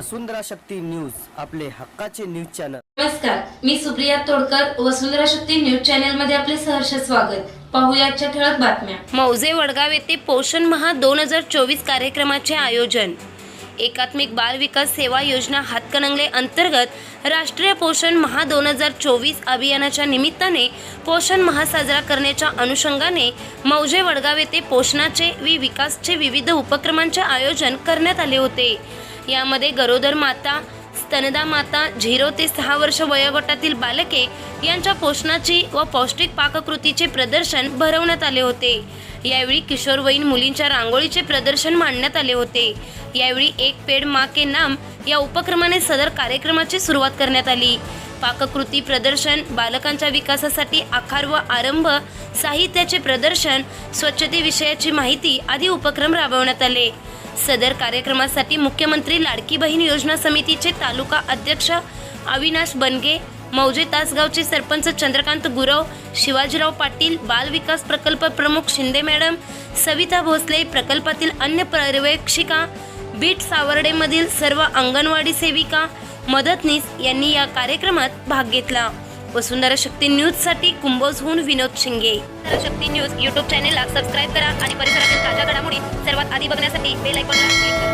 वसुंधरा Shakti news आपले हक्काचे news channel. नमस्कार मी सुप्रिया तोडकर वसुंधरा शक्ती न्यूज चॅनलमध्ये आपले सहर्ष स्वागत. पाहुयाच्या ठळक बातम्या. मौजे वडगाव येथे पोषण महा दोन हजार चोवीस कार्यक्रमाचे आयोजन. एकात्मिक बाल विकास सेवा योजना हातकणंगले अंतर्गत राष्ट्रीय पोषण महा दोन हजार चोवीस अभियानाच्या निमित्ताने पोषण महा साजरा करण्याच्या अनुषंगाने मौजे वडगाव येथे पोषणाचे व विकासचे विविध उपक्रमांचे आयोजन करण्यात आले होते. यामध्ये गरोदर माता स्तनदा माता झिरो ते सहा वर्ष वयोगटातील बालके यांच्या पोषणाची व पौष्टिक पाककृतीचे प्रदर्शन भरवण्यात आले होते. यावेळी किशोरवयीन मुलींच्या रांगोळीचे प्रदर्शन मांडण्यात आले होते. यावेळी एक पेड मा के नाम या उपक्रमाने सदर कार्यक्रमाची सुरुवात करण्यात आली. पाककृती प्रदर्शन बालकांच्या विकासासाठी आकार व आरंभ साहित्याचे प्रदर्शन स्वच्छतेविषयाची माहिती आदी उपक्रम राबवण्यात आले. सदर कार्यक्रमासाठी मुख्यमंत्री लाडकी बहीण योजना समितीचे तालुका अध्यक्ष अविनाश बनगे मौजे तासगावचे सरपंच चंद्रकांत गुरव शिवाजीराव पाटील बाल विकास प्रकल्प प्रमुख शिंदे मॅडम सविता भोसले प्रकल्पातील अन्य पर्यवेक्षिका बीट सावर्डेमधील सर्व अंगणवाडी सेविका मदतनीस यांनी या कार्यक्रमात भाग घेतला. वसुंधरा शक्ती न्यूजसाठी कुंभोजहून विनोद शिंगे. शक्ती न्यूज यूट्यूब चॅनेलला सबस्क्राईब करा आणि परिसरातील ताज्या घडामोडी सर्वात आधी बघण्यासाठी बेल आयकॉनला क्लिक करा.